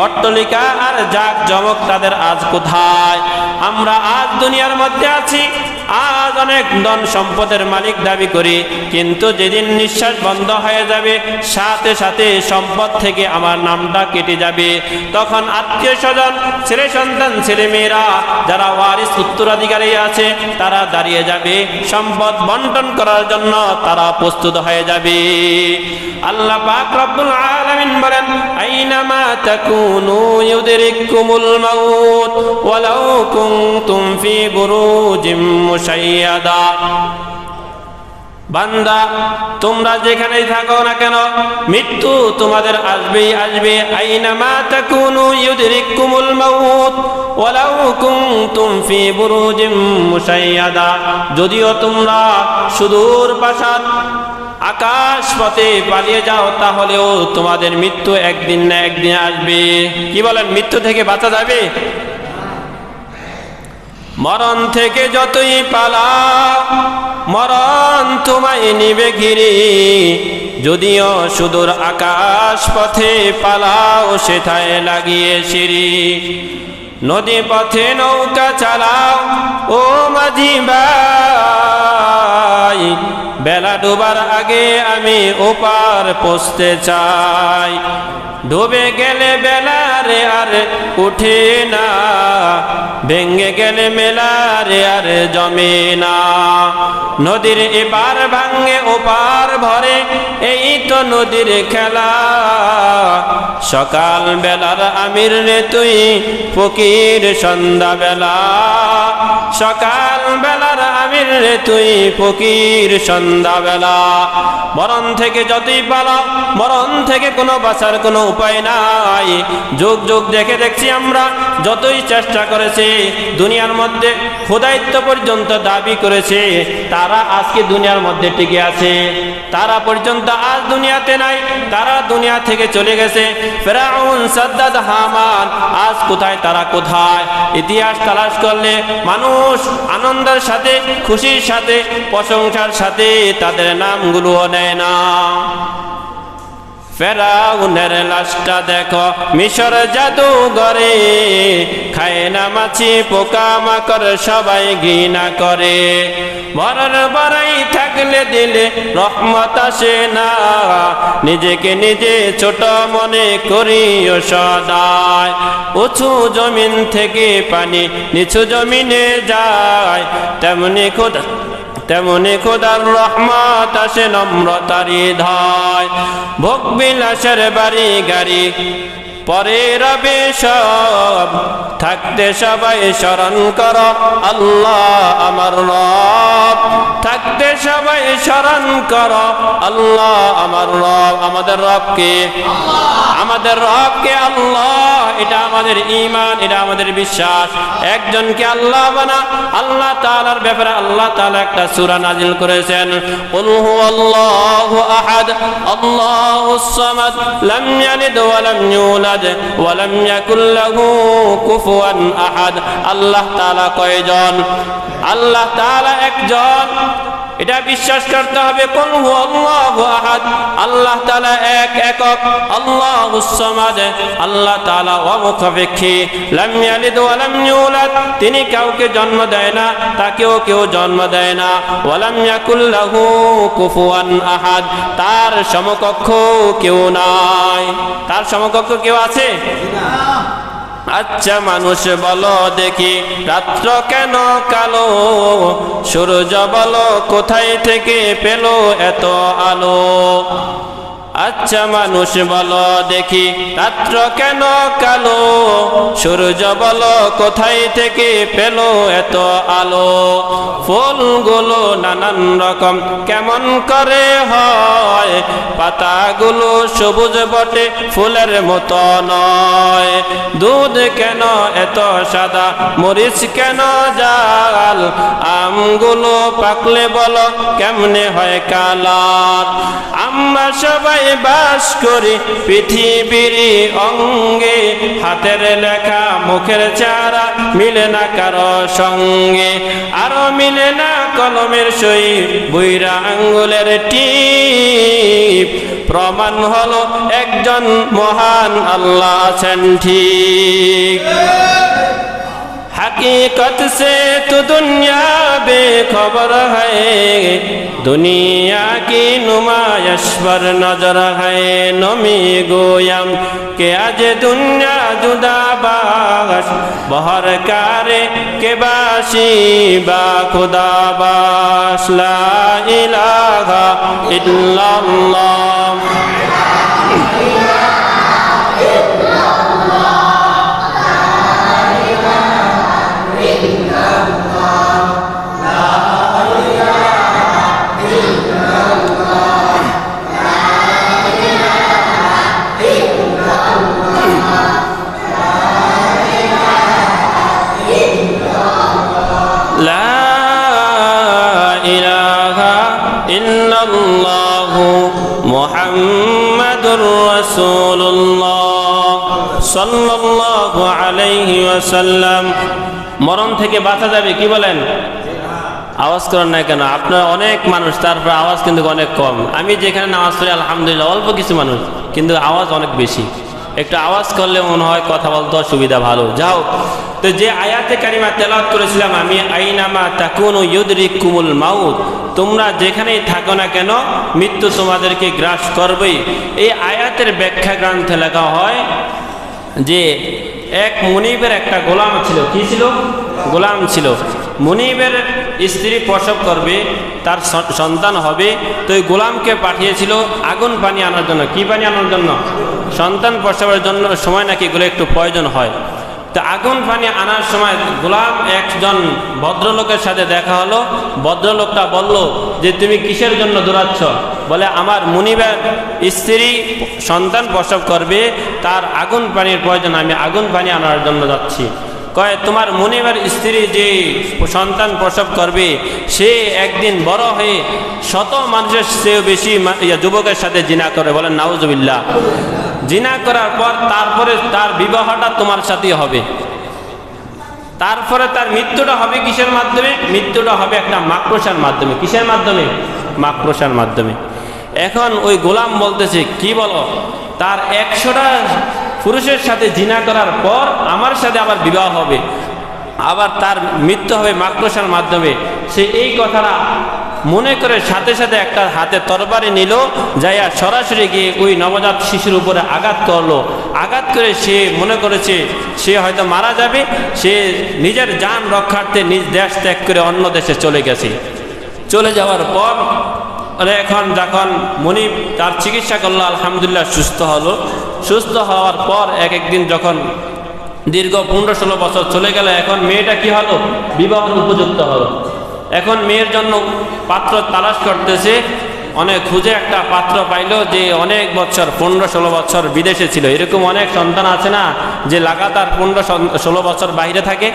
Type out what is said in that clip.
অট্টলিকা আর জাক জমক তাদের আজ কোথায়? আমরা আজ দুনিয়ার মধ্যে আছি আজ অনেক ধন সম্পদের মালিক দাবি করি, কিন্তু যেদিন নিঃশ্বাস বন্ধ হয়ে যাবে, সাথে সাথে সম্পদ থেকে আমার নামটা কেটে যাবে। তখন আত্মীয় স্বজন, ছেলে সন্তান, ছেলে মেয়েরা, যারা ওয়ারিস উত্তরাধিকারী আছে, তারা দাঁড়িয়ে যাবে। সম্পদ বন্টন করার জন্য তারা প্রস্তুত হয়ে যাবে। আল্লাহ পাক রব্বুল আলামিন বলেন, আইনামা তাকুনু ইউদরিকুমুল মাউত, ওয়ালাউ কুনতুম ফি বুরুজিম মুশাইয়াদা বান্দা, তোমরা যেখানেই থাকো না কেন, মৃত্যু তোমাদের আসবেই আসবে। আইনামা তাকুনু ইউদরিকুমুল মাউত, ওয়ালাউ কুনতুম ফি বুরুজিম মুশাইয়াদা। যদিও তোমরা সুদূর প্রাসাদ আকাশ পথে পালিয়ে যাও, তাহলেও তোমাদের মৃত্যু একদিন না একদিন আসবে। কি বলেন, মৃত্যু থেকে বাঁচা যাবে? মরণ থেকে যতই পালা, মরণ তোমায় নিবে ঘিরে। যদিও সুদূর আকাশ পথে পালাও, সেথায় লাগিয়ে সিঁড়ি। নদী পথে নৌকা চালাও, ও মাঝি ভাই বেলা ডোবার আগে আমি ওপার পৌঁছতে চাই। ডুবে গেলে বেলা রে আর উঠে না। ভেঙে গেলে মেলা রে আর জমে না। নদীর এপার ভাঙে ওপার ভরে, এই তো নদীর খেলা। সকাল বেলার আমির রে তুই, ফকির সন্ধ্যা বেলা সকাল বেলার আমির রে তুই ফকির সন্ধ্যা বেলা মরণ থেকে যতই পালা, মরণ থেকে কোনো বাঁচার কোনো উপায় নাই। যুগ যুগ দেখে দেখছি আমরা যতই চেষ্টা করেছে, দুনিয়ার মধ্যে খোদায়িত্ব পর্যন্ত দাবি করেছে, তারা আজকে দুনিয়ার মধ্যে টিকে আছে। তারা পর্যন্ত আজ দুনিয়াতে নাই, তারা দুনিয়া থেকে চলে গেছে। ফেরাউন, সাদ্দাদ, হামান, আজ কোথায়, তারা কোথায়? ইতিহাস তালাশ করলে মানুষ আনন্দের সাথে খুশির সাথে, প্রশংসার সাথে তাদের নামগুলোও নেয় না। ফেরাউনের লাশটা দেখো, মিশর জাদুঘরে খায় না মাছি পোকা মাকড় সবাই ঘৃণা করে। মরার বাড়াই থাকলে দিলে রহমত আসে না। নিজেকে নিজে ছোট মনে করিও সদায়। উঁচু জমিন থেকে পানি নিচু জমিনে যায়। তেমনি খোদা, তেমনি খোদার রহমত আসে নম্রতারি ধায় ভোগ বিলাসের বাড়ি গাড়ি, পরে রবে সব। থাকতে সবাই স্মরণ কর, আল্লাহ আমার রব। সবাই স্মরণ কর, আল্লাহ আমার রব, আমাদের রবকে। আমাদের রবকে আল্লাহ, এটা আমাদের ইমান এটা আমাদের বিশ্বাস। একজনকে আল্লাহ বানা, আল্লাহ তাআলার ব্যাপারে আল্লাহ তাআলা একটা সূরা নাজিল করেছেন। কুল হুয়াল্লাহু আহাদ আল্লাহুস সামাদ, লাম ইয়ালিদ ওয়া লাম ইউলাদ, ওয়া লাম ইয়াকুল লাহু আহাদ। আল্লাহ তাআলা কয়জন? আল্লাহ তাআলা একজন। এটা বিশ্বাস করতে হবে কোন আহাদ। আল্লাহ তাআলা এক একক, আল্লাহুস সামাদ। আল্লাহ তাআলা অমুখাপেক্ষী। তিনি কাউকে জন্ম দেয় না, তাকেও কেউ জন্ম দেয় না। ওয়া লাম ইয়াকুল কুফুয়ান আহাদ। তার সমকক্ষ কেউ নাই। তার সমকক্ষ কেউ আছে? আচ্ছা মানুষ বলো দেখি, রাত্র কেন কালো? সূর্য বলো কোথায় থেকে পেল এত আলো? আচ্ছা মানুষ বলো দেখি, রাত্র কেন কালো? সূর্য বলো কোথায় থেকে পেল এত আলো? ফুলগুলো নানান রকম, কেমন করে হয়? পাতাগুলো সবুজ বটে, ফুলের মতো নয়। দুধ কেন এত সাদা, মরিচ কেন জাল? আমগুলো পাকলে বলো, কেমনে হয় কালার? আমরা সবাই বাস করি পৃথিবীর অঙ্গে। হাতের লেখা, মুখের চারা মিলে না কারও সঙ্গে। আরও মিলে না কলমের সই, বুইরা আঙ্গুলের টিপ। প্রমাণ হলো একজন মহান আল্লাহ আছেন ঠিক। हकीकत से तो दुनिया बेखबर है दुनिया की नुमाइश पर नजर है नमी गोयम के आज दुनिया जुदा बाश बहर कारे के बाशी बा खुदा बाश ला इलाहा इल्लल्लाह সাল্লাল্লাহু আলাইহি ওয়াসাল্লাম। মরণ থেকে বাঁচা যাবে, কি বলেন? আওয়াজ করেন না কেন? আপনার অনেক মানুষ, তারপর আওয়াজ কিন্তু অনেক কম। আমি যেখানে নামাজ পড়ি, আলহামদুলিল্লাহ, অল্প কিছু মানুষ, কিন্তু আওয়াজ অনেক বেশি। একটু আওয়াজ করলে মনে হয় কথা বলতে সুবিধা ভালো। যাও তো যে আয়াতে কারিমা তেলাত করেছিলাম, আমি, আইনামা তাকুন ইউদরিক কুমুল মাউত, তোমরা যেখানেই থাকো না কেন, মৃত্যু তোমাদেরকে গ্রাস করবেই। এই আয়াতের ব্যাখ্যা গ্রন্থে লেখা হয় যে এক মনিবের একটা গোলাম ছিল। কি ছিল? গোলাম ছিল। মনিবের স্ত্রী প্রসব করবে, তার সন্তান হবে, তো ওই গোলামকে পাঠিয়েছিল আগুন পানি আনার জন্য। কি পানি আনার জন্য? সন্তান প্রসবের জন্য সময় নাকি এগুলো একটু প্রয়োজন হয়। তা আগুন পানি আনার সময় গোলাম একজন ভদ্রলোকের সাথে দেখা হলো। ভদ্রলোকটা বলল, যে তুমি কিসের জন্য দৌড়াচ্ছ? বলে, আমার মুনিবের স্ত্রী সন্তান প্রসব করবে, তার আগুন পানির প্রয়োজন, আমি আগুন পানি আনার জন্য যাচ্ছি। কয়, তোমার মুনিবের স্ত্রী যে সন্তান প্রসব করবে, সে একদিন বড় হয়ে শত মানুষের চেয়েও বেশি যুবকের সাথে জিনা করে। বলেন নাউজুবিল্লাহ। জিনা করার পর তারপরে তার বিবাহটা তোমার সাথেই হবে। তারপরে তার মৃত্যুটা হবে কিসের মাধ্যমে? মৃত্যুটা হবে একটা মাকড়সার মাধ্যমে। কিসের মাধ্যমে? মাকড়সার মাধ্যমে। এখন ওই গোলাম বলতেছে, কি বলো? তার একশোটা পুরুষের সাথে জিনা করার পর আমার সাথে আবার বিবাহ হবে। আবার তার মৃত্যু হবে মাকড়সার মাধ্যমে। সে এই কথাটা মনে করে সাথে সাথে একটা হাতে তরবারি নিল, যাইয়া সরাসরি গিয়ে ওই নবজাত শিশুর উপরে আঘাত করল। আঘাত করে সে মনে করেছে, সে হয়তো মারা যাবে, সে নিজের যান রক্ষার্থে নিজ দেশ ত্যাগ করে অন্য দেশে চলে গেছে। চলে যাওয়ার পর এখন যখন মনিব তার চিকিৎসা করল, আলহামদুলিল্লাহ সুস্থ হলো। সুস্থ হওয়ার পর এক একদিন যখন দীর্ঘ পনেরো ষোলো বছর চলে গেল, এখন মেয়েটা কি হলো? বিবাহের উপযুক্ত হলো। এখন মেয়ের জন্য পাত্র তালাশ করতেছে। অনেক খুঁজে একটা পাত্র পাইল যে অনেক বছর, পনেরো ষোলো বছর বিদেশে ছিল। এরকম অনেক সন্তান আছে না, যে লাগাতার পনেরো ষোলো বছর বাইরে থাকে।